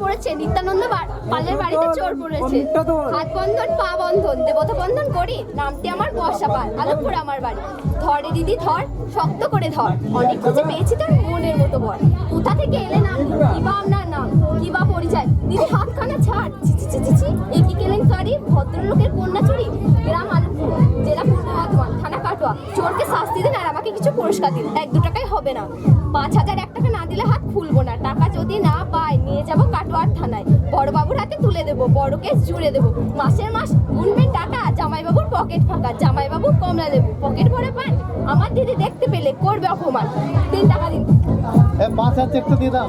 পড়েছে নিত্যানন্দ পালের বাড়িতে চোর পড়েছে। হাত বন্ধন পা বন্ধন দেবতা বন্ধন করি নামটি আমার বর্ষা পাল আলোকপুর আমার বাড়ি। ধরে দিদি ধর শক্ত করে ধর। অনেক খুঁজে পেয়েছি তোর মনের মতো বল কোথা থেকে এলে নাম? কিবা আপনার নাম? কিবা পরিচয়? দিদি হাতখানা ছাড়। চিচি চিচি চি এ কি কেলেঙ্কারি? ভদ্রলোকের কন্যা চুরি। গ্রাম আলোকপুর জেলা পূর্ব বর্ধমান থানা কাটোয়া। চোরকে শাস্তি দিন আর আমাকে কিছু পুরস্কার দিন। এক দু টাকায় হবে না। পাঁচ হাজার এক টাকা না দিলে হাত খুলবো না। টাকা যদি না তুলে দেবো বড় কেস জুড়ে দেবো। মাসের মাস গুনবেন টাকা জামাইবাবুর পকেট ফাঁকা। জামাইবাবু কমলা দেবো পকেট ভরে পান। আমার দিদি দেখতে পেলে করবে অপমান। তিন টাকা দিন। এ পাঁচ হাজার চেক তো দিয়ে দাও।